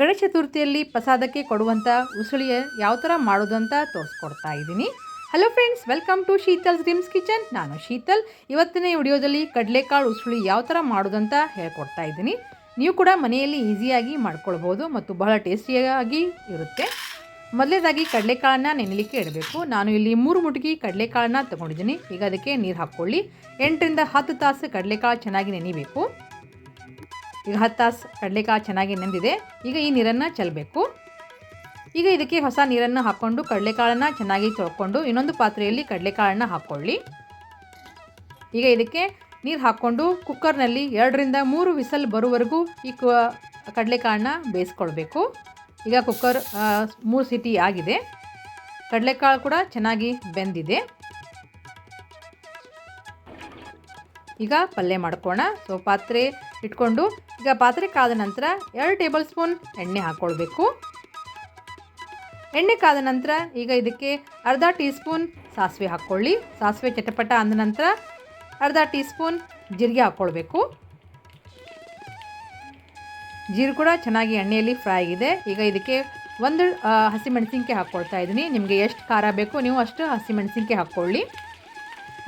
ಗಣೇಶ ಚತುರ್ಥಿಯಲ್ಲಿ ಪ್ರಸಾದಕ್ಕೆ ಕೊಡುವಂಥ ಉಸುಳಿಯ ಯಾವ ಥರ ಮಾಡೋದು ಅಂತ ತೋರಿಸ್ಕೊಡ್ತಾ ಇದ್ದೀನಿ. Hello friends welcome to Sheetal dreams kitchen ನಾನು ಶೀತಲ್. ಇವತ್ತಿನ ವಿಡಿಯೋದಲ್ಲಿ ಕಡಲೆಕಾಳು ಉಸುಳಿ ಯಾವ ಥರ ಮಾಡೋದು ಅಂತ ಹೇಳ್ಕೊಡ್ತಾ ಇದ್ದೀನಿ. ನೀವು ಕೂಡ ಮನೆಯಲ್ಲಿ ಈಸಿಯಾಗಿ ಮಾಡ್ಕೊಳ್ಬೋದು ಮತ್ತು ಬಹಳ ಟೇಸ್ಟಿಯಾಗಿ ಇರುತ್ತೆ. ಮೊದಲೇದಾಗಿ ಕಡಲೆಕಾಳನ್ನು ನೆನೆಲಿಕ್ಕೆ ಇಡಬೇಕು. ನಾನು ಇಲ್ಲಿ ಮೂರು ಮುಟ್ಗಿ ಕಡಲೆಕಾಳನ್ನ ತೊಗೊಂಡಿದ್ದೀನಿ. ಈಗ ಅದಕ್ಕೆ ನೀರು ಹಾಕ್ಕೊಳ್ಳಿ. ಎಂಟರಿಂದ ಹತ್ತು ತಾಸು ಕಡಲೆಕಾಳು ಚೆನ್ನಾಗಿ ನೆನಿಬೇಕು. ಈಗ ಹತ್ತು ತಾಸು ಕಡಲೆಕಾಯಿ ಚೆನ್ನಾಗಿ ನೆಂದಿದೆ. ಈಗ ಈ ನೀರನ್ನು ಚೆಲ್ಲಬೇಕು ಈಗ ಇದಕ್ಕೆ ಹೊಸ ನೀರನ್ನು ಹಾಕ್ಕೊಂಡು ಕಡಲೆಕಾಳನ್ನು ಚೆನ್ನಾಗಿ ತೊಳ್ಕೊಂಡು ಇನ್ನೊಂದು ಪಾತ್ರೆಯಲ್ಲಿ ಕಡಲೆಕಾಳನ್ನು ಹಾಕ್ಕೊಳ್ಳಿ ಈಗ ಇದಕ್ಕೆ ನೀರು ಹಾಕ್ಕೊಂಡು ಕುಕ್ಕರ್ನಲ್ಲಿ ಎರಡರಿಂದ ಮೂರು ವಿಸಲ್ ಬರುವವರೆಗೂ ಈ ಕಡಲೆಕಾಳನ್ನ ಬೇಯಿಸ್ಕೊಳ್ಬೇಕು. ಈಗ ಕುಕ್ಕರ್ ಮೂರು ಸಿಟಿ ಆಗಿದೆ. ಕಡಲೆಕಾಳು ಕೂಡ ಚೆನ್ನಾಗಿ ಬೆಂದಿದೆ. ಈಗ ಪಲ್ಯ ಮಾಡ್ಕೋಣ ಸೊ, ಪಾತ್ರೆ ಇಟ್ಕೊಂಡು ಈಗ ಪಾತ್ರೆ ಕಾದ ನಂತರ ಎರಡು ಟೇಬಲ್ ಸ್ಪೂನ್ ಎಣ್ಣೆ ಹಾಕ್ಕೊಳ್ಬೇಕು. ಎಣ್ಣೆ ಕಾದ ನಂತರ ಈಗ ಇದಕ್ಕೆ ಅರ್ಧ ಟೀ ಸ್ಪೂನ್ ಸಾಸಿವೆ ಹಾಕ್ಕೊಳ್ಳಿ. ಸಾಸಿವೆ ಚಟಪಟ ಅಂದ ನಂತರ ಅರ್ಧ ಟೀ ಸ್ಪೂನ್ ಜೀರಿಗೆ ಹಾಕ್ಕೊಳ್ಬೇಕು. ಜೀರು ಕೂಡ ಚೆನ್ನಾಗಿ ಎಣ್ಣೆಯಲ್ಲಿ ಫ್ರೈ ಆಗಿದೆ. ಈಗ ಇದಕ್ಕೆ ಒಂದು ಹಸಿಮೆಣಸಿನ್ಕಾಯಿ ಹಾಕ್ಕೊಳ್ತಾ ಇದ್ದೀನಿ. ನಿಮಗೆ ಎಷ್ಟು ಖಾರ ಬೇಕು ನೀವು ಅಷ್ಟು ಹಸಿಮೆಣಸಿನ್ಕಾಯಿ ಹಾಕ್ಕೊಳ್ಳಿ.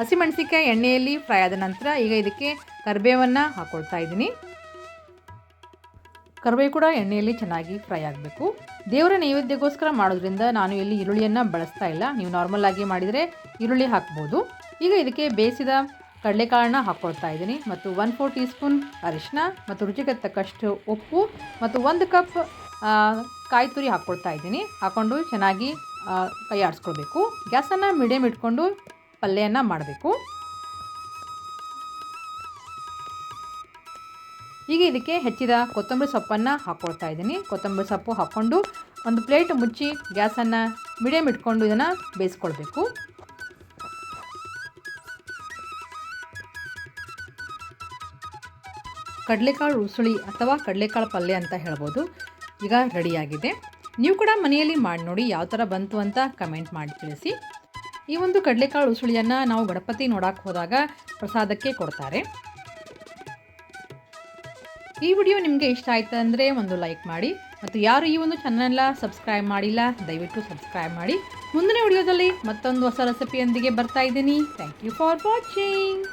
ಹಸಿಮೆಣಸಿನ್ಕಾಯಿ ಎಣ್ಣೆಯಲ್ಲಿ ಫ್ರೈ ಆದ ನಂತರ ಈಗ ಇದಕ್ಕೆ ಕರಿಬೇವನ್ನು ಹಾಕ್ಕೊಳ್ತಾ ಇದ್ದೀನಿ. ಕರಿಬೇವು ಕೂಡ ಎಣ್ಣೆಯಲ್ಲಿ ಚೆನ್ನಾಗಿ ಫ್ರೈ ಆಗಬೇಕು. ದೇವರ ನೈವೇದ್ಯಕ್ಕೋಸ್ಕರ ಮಾಡೋದ್ರಿಂದ ನಾನು ಇಲ್ಲಿ ಈರುಳ್ಳಿಯನ್ನು ಬಳಸ್ತಾ ಇಲ್ಲ. ನೀವು ನಾರ್ಮಲ್ ಆಗಿ ಮಾಡಿದರೆ ಈರುಳ್ಳಿ ಹಾಕ್ಬೋದು. ಈಗ ಇದಕ್ಕೆ ಬೇಯಿಸಿದ ಕಡಲೆಕಾಳನ್ನ ಹಾಕ್ಕೊಳ್ತಾ ಇದ್ದೀನಿ. ಮತ್ತು ಒನ್ ಫೋರ್ ಟೀ ಸ್ಪೂನ್ ಅರಿಶಿನ ಮತ್ತು ರುಚಿಗೆ ತಕ್ಕಷ್ಟು ಉಪ್ಪು ಮತ್ತು ಒಂದು ಕಪ್ ಕಾಯಿ ತುರಿ ಹಾಕ್ಕೊಳ್ತಾ ಇದ್ದೀನಿ. ಹಾಕ್ಕೊಂಡು ಚೆನ್ನಾಗಿ ಕೈ ಆಡಿಸ್ಕೊಳ್ಬೇಕು ಗ್ಯಾಸನ್ನು ಮೀಡಿಯಮ್ ಇಟ್ಕೊಂಡು ಪಲ್ಯನ ಮಾಡಬೇಕು. ಈಗ ಇದಕ್ಕೆ ಹೆಚ್ಚಿದ ಕೊತ್ತಂಬರಿ ಸೊಪ್ಪನ್ನು ಹಾಕ್ಕೊಳ್ತಾ ಇದ್ದೀನಿ. ಕೊತ್ತಂಬರಿ ಸೊಪ್ಪು ಹಾಕ್ಕೊಂಡು ಒಂದು ಪ್ಲೇಟ್ ಮುಚ್ಚಿ ಗ್ಯಾಸನ್ನು ಮೀಡಿಯಮ್ ಇಟ್ಕೊಂಡು ಇದನ್ನು ಬೇಯಿಸ್ಕೊಳ್ಬೇಕು. ಕಡಲೆಕಾಳು ಉಸುಳಿ ಅಥವಾ ಕಡಲೆಕಾಳು ಪಲ್ಯ ಅಂತ ಹೇಳ್ಬೋದು. ಈಗ ರೆಡಿಯಾಗಿದೆ. ನೀವು ಕೂಡ ಮನೆಯಲ್ಲಿ ಮಾಡಿ ನೋಡಿ ಯಾವ ಥರ ಬಂತು ಅಂತ ಕಮೆಂಟ್ ಮಾಡಿ ತಿಳಿಸಿ. ಈ ಒಂದು ಕಡಲೆಕಾಳು ಉಸುಳಿಯನ್ನು ನಾವು ಗಣಪತಿ ನೋಡಕ್ಕೆ ಹೋದಾಗ ಪ್ರಸಾದಕ್ಕೆ ಕೊಡ್ತಾರೆ. ಈ ವಿಡಿಯೋ ನಿಮಗೆ ಇಷ್ಟ ಆಯ್ತು ಅಂದರೆ ಒಂದು ಲೈಕ್ ಮಾಡಿ ಮತ್ತು ಯಾರು ಈ ಒಂದು ಚಾನಲ್ನ ಸಬ್ಸ್ಕ್ರೈಬ್ ಮಾಡಿಲ್ಲ, ದಯವಿಟ್ಟು ಸಬ್ಸ್ಕ್ರೈಬ್ ಮಾಡಿ. ಮುಂದಿನ ವಿಡಿಯೋದಲ್ಲಿ ಮತ್ತೊಂದು ಹೊಸ ರೆಸಿಪಿಯೊಂದಿಗೆ ಬರ್ತಾ ಇದ್ದೀನಿ. Thank you for watching